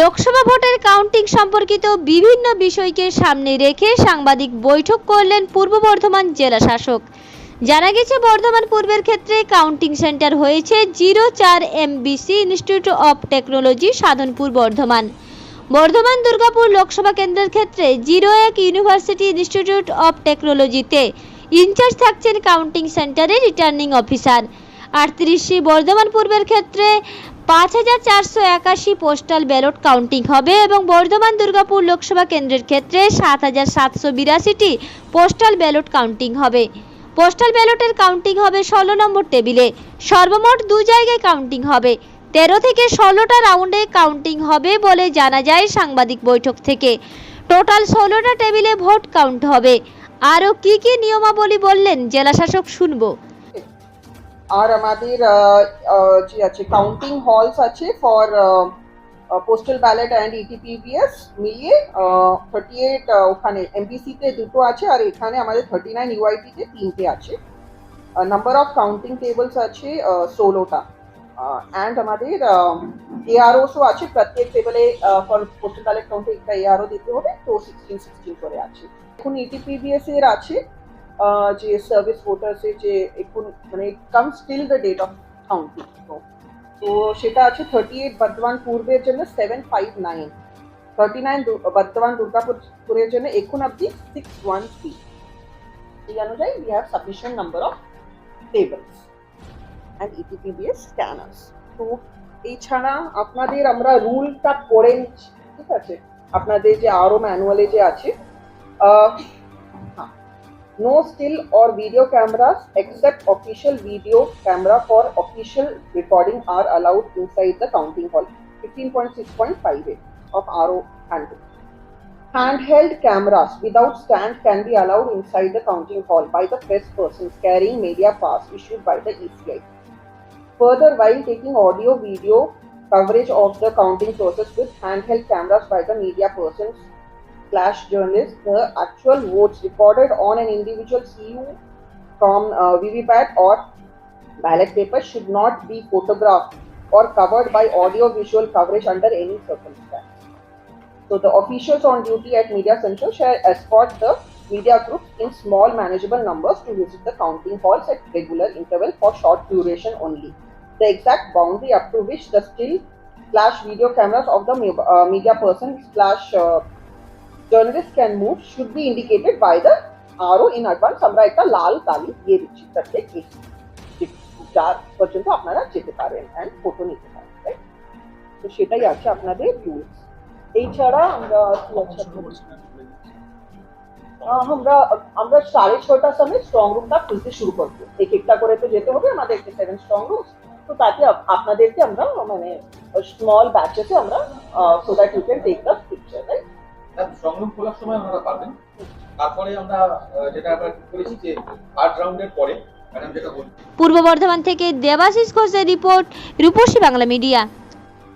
লোকসভা ভোটের কাউন্টিং সম্পর্কিত বিভিন্ন বিষয়কে সামনে রেখে সাংবাদিক বৈঠক করলেন পূর্ব বর্ধমান জেলা শাসক জানা গেছে বর্ধমান পূর্বের ক্ষেত্রে কাউন্টিং সেন্টার হয়েছে জিরো চার MBC institute of technology Sadhanpur Bardhaman Bardhaman Durgapur Lok Sabha কেন্দ্রের ক্ষেত্রে জিরো এক ইউনিভার্সিটি ইনস্টিটিউট অফ টেকনোলজিতে ইনচার্জ থাকছেন কাউন্টিং সেন্টারের রিটার্নিং অফিসার আটত্রিশটি বর্ধমান পূর্বের ক্ষেত্রে পাঁচ হাজার চারশো একাশি পোস্টাল ব্যালট কাউন্টিং হবে এবং বর্ধমান দুর্গাপুর লোকসভা কেন্দ্রের ক্ষেত্রে সাত হাজার সাতশো বিরাশিটি পোস্টাল ব্যালট কাউন্টিং হবে পোস্টাল ব্যালটের কাউন্টিং হবে ষোলো নম্বর টেবিলে সর্বমোট দু জায়গায় কাউন্টিং হবে তেরো থেকে ষোলোটা রাউন্ডে কাউন্টিং হবে বলে জানা যায় সাংবাদিক বৈঠক থেকে টোটাল ষোলোটা টেবিলে ভোট কাউন্ট হবে আরও কি কি নিয়মাবলী বললেন জেলাশাসক শুনবো আর আমাদের যে আছে কাউন্টিং হলস আছে for postal ballot and ETPPS মিলিয়ে থার্টি এইট ওখানে এমবিসিতে দুটো আছে আর এখানে আমাদের থার্টি নাইন ইউআইটিতে তিনটে আছে নাম্বার অফ কাউন্টিং টেবলস আছে ষোলোটা অ্যান্ড আমাদের এআরওসও আছে প্রত্যেক টেবলে ফর পোস্টাল ব্যালেট কাউন্টে একটা এআরও দিতে হবে তো সিক্সটিন সিক্সটিন করে আছে এখন ইটিপিভিএস এর আছে আ যে সার্ভিস ভোটার সে যে একুন অনেক come still the date of কাউন্সিপ। তো সেটা আছে 38 বতবান পূর্বের জন 759। 39 বতবান দুর্গাপুরের জন 192613। ঠিক আছে? We have submission number of tables and ETP এর স্ক্যানারস। তো Each 하나 আপনাদের আমরা রুলটা কোরেঞ্জ ঠিক আছে? আপনাদের যে আর ও ম্যানুয়ালি যে আছে আ No still or video cameras except official video camera for official recording are allowed inside the counting hall. 15.6.58 of RO handbook. Handheld cameras without stand can be allowed inside the counting hall by the press persons carrying media pass issued by the ECI. Further, while taking audio video coverage of the counting process with handheld cameras by the media persons journalists, the actual votes recorded on an individual CU from uh, VVPAT or ballot paper should not be photographed or covered by audio-visual coverage under any circumstance. So the officials on duty at Media Center shall escort the media groups in small manageable numbers to visit the counting halls at regular interval for short duration only. The exact boundary up to which the still flash video cameras of the uh, media person slash uh, journalists can move should be indicated by the RO in advance আমরা একটা লাল কালি দিয়ে দিচ্ছি তাতে যার পর্যন্ত আপনারা যেতে পারেন অ্যান্ড ফটো নিতে পারেন রাইট তো সেটাই আছে আপনাদের রুলস এই ছাড়া আমরা আমরা আমরা সাড়ে ছটার সময় স্ট্রং রুমটা খুলতে শুরু করবো এক একটা করে তো যেতে হবে আমাদের সেভেন স্ট্রং রুমস তো তাতে আপনাদেরকে আমরা মানে স্মল ব্যাচেসে আমরা so that you can take the সংগ্রাম খোলার সময় ওনারা পাবেন তারপরে আমরা যেটা আমরা করেছি যে থার্ড রাউন্ডের পরে ম্যাডাম যেটা বলছি পূর্ব বর্ধমান থেকে দেবাশিস ঘোষের রিপোর্ট রূপসী বাংলা মিডিয়া